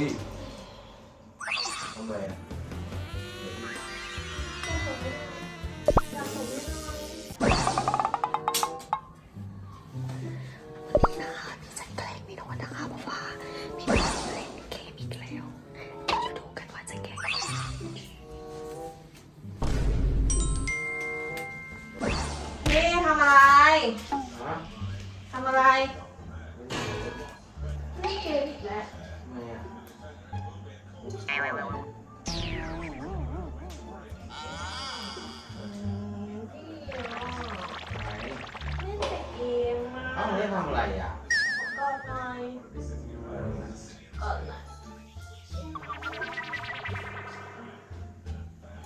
ฮ้ยทำไมอะนี่นะคะพี่จะแกล้งพี่โน้ตนะคะ เพราะว่าพี่โน้ตเล่นเกมอีกแล้วเดี๋ยวมาดูกันว่าจะแกล้งยังไงพี่ทำอะไร ฮะทำอะไรเล่นเกมอีกแล้วทำไมอะอืมพี่อะไหน เล่นแต่เกมมาเอ้าไม่ได้ทำอะไรอะกอดหน่อยเออกอดหน่อย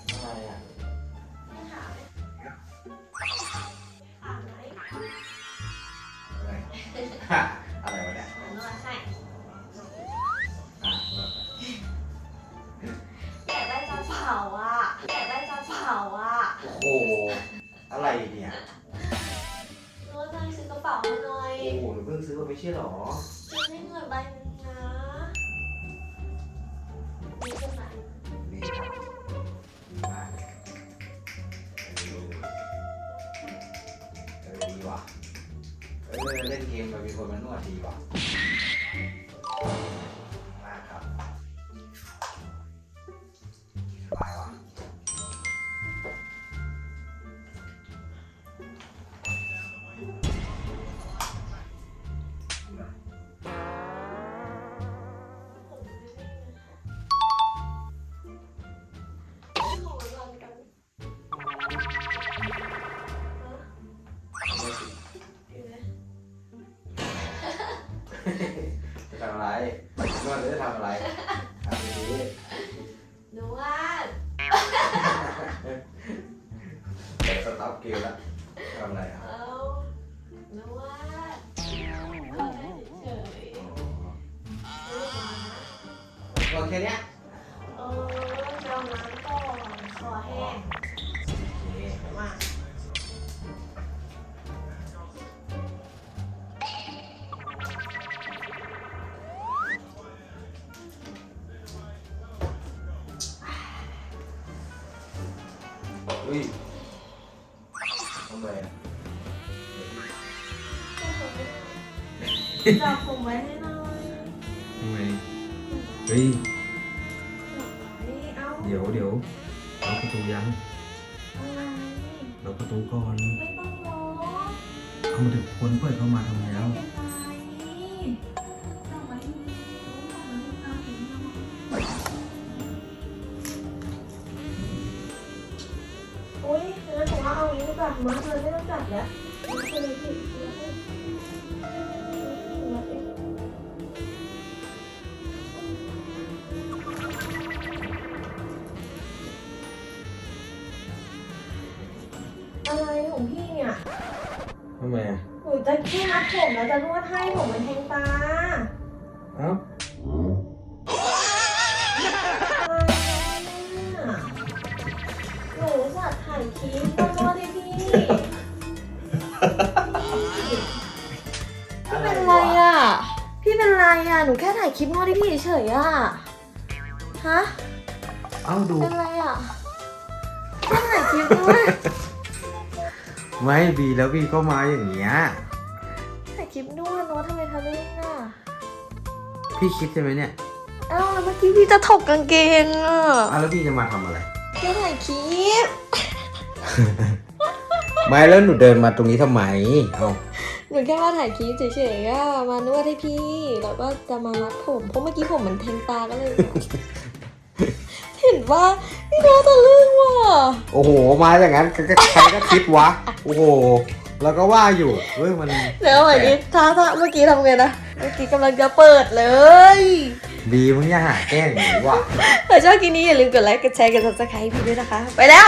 ทำไมอะไม่ถามถามไหมอะไรฮะอะไร อะไรเนี่ยนวดหน่อยซื้อกระเป๋าให้หน่อยโอ้โหหนูเพิ่งซื้อมาไม่ใช่หรอซื้อให้หน่อยใบหนึงนะนี่ใช่ไหมดีครับดีมากเออดีว่ะ เออเล่นเกมแบบมีคนมานวดดีว่ะ วดหรือจะทำอะไรทำดีนวดๆเดี๋ยวสต็อปเกมละทำอะไรอะเอานวดนวดให้เฉยๆนวดนะนวดแค่เนี้ยเออเจ้าน้ำก่อนคอแห้ง เฮ้ยทำไมอะจับผมไว้ให้หน่อยทำไมเฮ้ยจับไว้เอาเดี๋ยวเดี๋ยวล็อกประตูยังอะไรล็อกประตูก่อนไม่ต้องร้องเอามาถึงคนเปิดเข้ามาทำไมแล้ว อุ้ยงั้นผมว่าเอาอย่างนี้ดีกว่ามาเธอไม่ต้องจับแล้วมาเธอเลยผิดแล้วมาเองอะไรของพี่เนี่ย ทำไมอะหนูจะแค่มัดผมแล้วจะนวดให้ผมมันแทงตา เอ้า เป็นไรอะ พี่เป็นไรอะ หนูแค่ถ่ายคลิปนวดให้พี่เฉยๆอะ ฮะ เอ้าดู เป็นไรอะแค่ถ่ายคลิปนวดไม่บีแล้วบีก็มาอย่างเงี้ย ถ่ายคลิปนวดนวดทำไมทะลึ่งอะ พี่คิดใช่ไหมเนี่ย เอ้าแล้วเมื่อกี้พี่จะถกกางเกงอะอ้าวแล้วพี่จะมาทำอะไร แค่ถ่ายคลิป ไม่แล้วหนูเดินมาตรงนี้ทำไมเอ้าหนูแค่มาถ่ายคลิปเฉยๆอะมานวดให้พี่ แล้วก็จะมามัดผม เพราะเมื่อกี้ผมมันแทงตาก็เลย เห็นว่าพี่โน้ตตะลึงว่ะโอ้โห มาอย่างนั้นก็ใครก็คิดวะ โอ้โห แล้วก็ว่าอยู่เฮ้ยมันเดี๋ยวเมื่อกี้ท่าท่าเมื่อกี้ทำไงนะ เมื่อกี้กำลังจะเปิดเลย บีมึงอย่าหาแกล้งหนูว่ะ ถ้าชอบคลิปนี้อย่าลืมกดไลค์ กดแชร์ กด subscribe ให้พี่ด้วยนะคะ ไปแล้ว